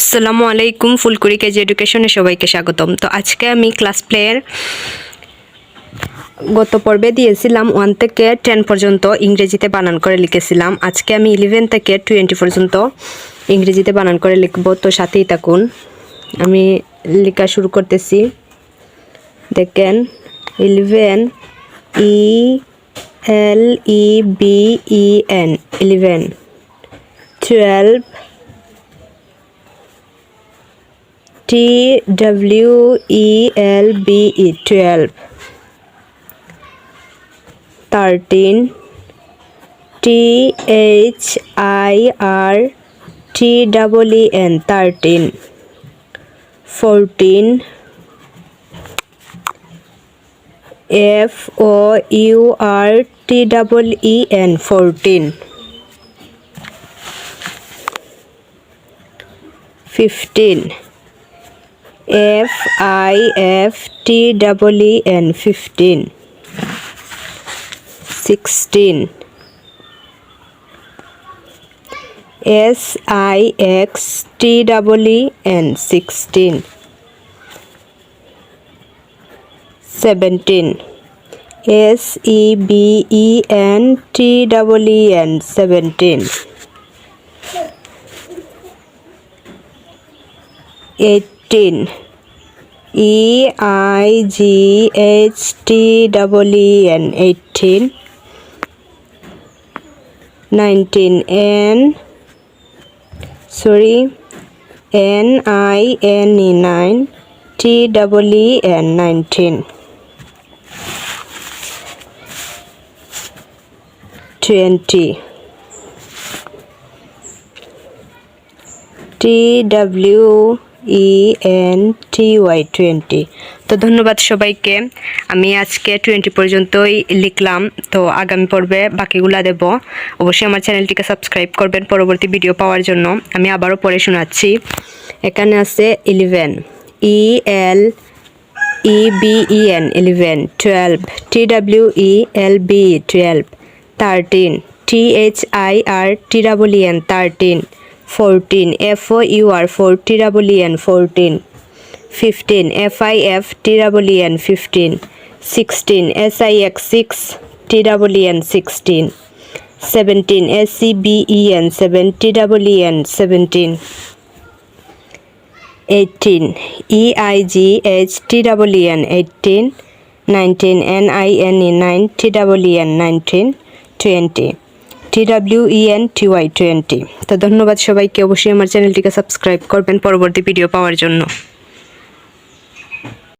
আসসালামু আলাইকুম, ফুলকুড়ি কেজি এডুকেশনে সবাইকে স্বাগতম। তো আজকে আমি ক্লাস প্লেয়ের গত পর্বে দিয়েছিলাম ওয়ান থেকে টেন পর্যন্ত ইংরেজিতে বানান করে লিখেছিলাম। আজকে আমি ইলেভেন থেকে টোয়েন্টি পর্যন্ত ইংরেজিতে বানান করে লিখব, তো সাথেই থাকুন। আমি লেখা শুরু করতেছি। দেখেন eleven E L E V E N eleven twelve T W E L B E twelve. Thirteen. T H I R T W E N thirteen. Fourteen. F O U R T W E N fourteen. Fifteen. Fifteen. F I F T double E N fifteen. Sixteen. S I X T double E N sixteen. Seventeen. S E B E N T double E N seventeen. Eighteen. E I G H T double E N eighteen. Nineteen N sorry N I N E nine T double E N nineteen. Twenty. T W E N T Y twenty তো ধন্যবাদ সবাইকে। আমি আজকে twenty পর্যন্তই লিখলাম। তো আগামী পর্বে বাকিগুলা দেব। অবশ্যই আমার চ্যানেলটিকে সাবস্ক্রাইব করবেন পরবর্তী ভিডিও পাওয়ার জন্য। আমি আবারও পড়ে শোনাচ্ছি। এখানে আছে eleven E L E V E N eleven twelve T W E L V twelve thirteen T H I R T double E N thirteen fourteen F O U R four T double E N fourteen fifteen F I F T double E N fifteen sixteen S I X six T double E N sixteen seventeen S C B E N seven T double E N seventeen eighteen E T W E N T Y twenty তো ধন্যবাদ সবাইকে, অবশ্যই আমার চ্যানেলটিকে subscribe করবেন পরবর্তী video পাওয়ার জন্য।